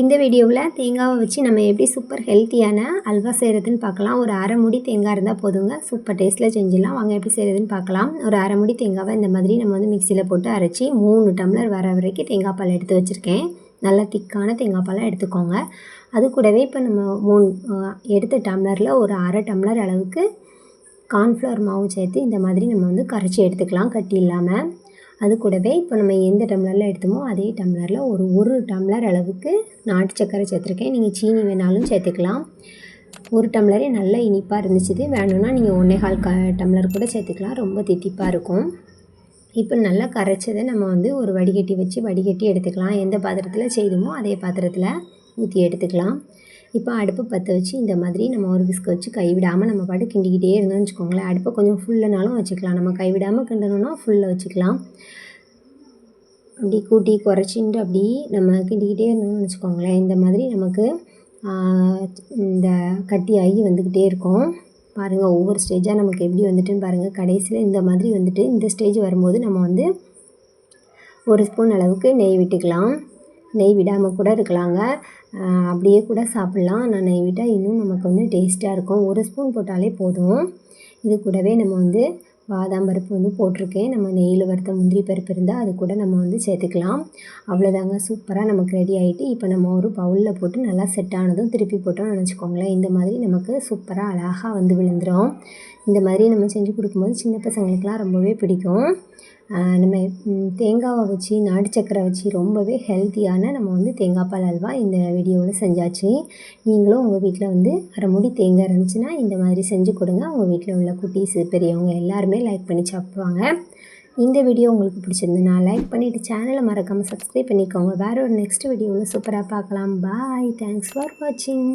இந்த வீடியோவில் தேங்காவை வச்சு நம்ம எப்படி சூப்பர் ஹெல்த்தியான அல்வா செய்கிறதுன்னு பார்க்கலாம். ஒரு அரை முடி தேங்காய் இருந்தால் போதுங்க. சூப்பர் டேஸ்ட்டில் செஞ்சிடலாம். வாங்க எப்படி செய்கிறதுன்னு பார்க்கலாம். ஒரு அரை முடி தேங்காவை இந்த மாதிரி நம்ம வந்து மிக்சியில் போட்டு அரைச்சி மூணு டம்ளர் வர வரைக்கும் தேங்காய் பால் எடுத்து வச்சுருக்கேன். நல்லா திக்கான தேங்காய் பாலாக எடுத்துக்கோங்க. அது கூடவே இப்போ நம்ம மூணு எடுத்த டம்ளரில் ஒரு அரை டம்ளர் அளவுக்கு கார்ன்ஃப்ளவர் மாவு சேர்த்து இந்த மாதிரி நம்ம வந்து கரைச்சி எடுத்துக்கலாம். கட்டி இல்லாமல் அது கூடவே இப்போ நம்ம எந்த டம்ளரில் எடுத்தோமோ அதே டம்ளரில் ஒரு ஒரு டம்ளர் அளவுக்கு நாட்டு சர்க்கரை சேர்த்துருக்கேன். நீங்கள் சீனி வேணாலும் சேர்த்துக்கலாம். ஒரு டம்ளரே நல்லா இனிப்பாக இருந்துச்சு வேணும்னா நீங்கள் ஒன்றேகால் க டம்ளர் கூட சேர்த்துக்கலாம். ரொம்ப தித்திப்பாக இருக்கும். இப்போ நல்லா கரைச்சதை நம்ம வந்து ஒரு வடிகட்டி வச்சு வடிகட்டி எடுத்துக்கலாம். எந்த பாத்திரத்தில் செய்தோமோ அதே பாத்திரத்தில் ஊற்றி எடுத்துக்கலாம். இப்போ அடுப்பு பற்ற வச்சு இந்த மாதிரி நம்ம ஒரு விஸ்க வச்சு கைவிடாமல் நம்ம பாட்டு கிண்டிக்கிட்டே இருந்தோம்னு வச்சுக்கோங்களேன். அடுப்பை கொஞ்சம் ஃபுல்லுனாலும் வச்சுக்கலாம். நம்ம கைவிடாமல் கிண்டணும்னா ஃபுல்லாக வச்சுக்கலாம். அப்படி கூட்டி குறைச்சின்ட்டு அப்படி நம்ம கிண்டிக்கிட்டே இருந்தோம்னு வச்சுக்கோங்களேன். இந்த மாதிரி நமக்கு இந்த கட்டி ஆகி வந்துக்கிட்டே இருக்கும். பாருங்கள் ஒவ்வொரு ஸ்டேஜாக நமக்கு எப்படி வந்துட்டுன்னு பாருங்கள் கடைசியில் இந்த மாதிரி வந்துட்டு இந்த ஸ்டேஜ் வரும்போது நம்ம வந்து ஒரு ஸ்பூன் அளவுக்கு நெய் விட்டுக்கலாம். நெய் விடாமல் கூட இருக்கலாங்க. அப்படியே கூட சாப்பிட்லாம். ஆனால் நெய் விட்டால் இன்னும் நமக்கு வந்து டேஸ்ட்டாக இருக்கும். ஒரு ஸ்பூன் போட்டாலே போதும். இது கூடவே நம்ம வந்து பாதாம் பருப்பு வந்து போட்டிருக்கேன். நம்ம நெய்யில் வறுத்த முந்திரி பருப்பு இருந்தால் அது கூட நம்ம வந்து சேர்த்துக்கலாம். அவ்வளோதாங்க சூப்பராக நமக்கு ரெடி ஆகிட்டு இப்போ நம்ம ஒரு பவுலில் போட்டு நல்லா செட் ஆனதும் திருப்பி போட்டோம்னு நினச்சிக்கோங்களேன். இந்த மாதிரி நமக்கு சூப்பராக அழகாக வந்து விழுந்துடும் இந்த மாதிரி நம்ம செஞ்சு கொடுக்கும்போது சின்ன பசங்களுக்கெலாம் ரொம்பவே பிடிக்கும். நம்ம தேங்காவை வச்சு நாட்டு சக்கரை வச்சு ரொம்பவே ஹெல்த்தியான நம்ம வந்து தேங்காய் பால் அல்வா இந்த வீடியோவில் செஞ்சாச்சு. நீங்களும் உங்கள் வீட்டில் வந்து அரை முடி தேங்காய் இருந்துச்சுன்னா இந்த மாதிரி செஞ்சு கொடுங்க. உங்கள் வீட்டில் உள்ள குட்டீஸ் பெரியவங்க எல்லாருமே லைக் பண்ணி சாப்பிடுவாங்க. இந்த வீடியோ உங்களுக்கு பிடிச்சிருந்துன்னா லைக் பண்ணிவிட்டு சேனலை மறக்காமல் சப்ஸ்கிரைப் பண்ணிக்கோங்க. வேறு ஒரு நெக்ஸ்ட் வீடியோவில் சூப்பராக பார்க்கலாம். பாய் தேங்க்ஸ் ஃபார் வாட்சிங்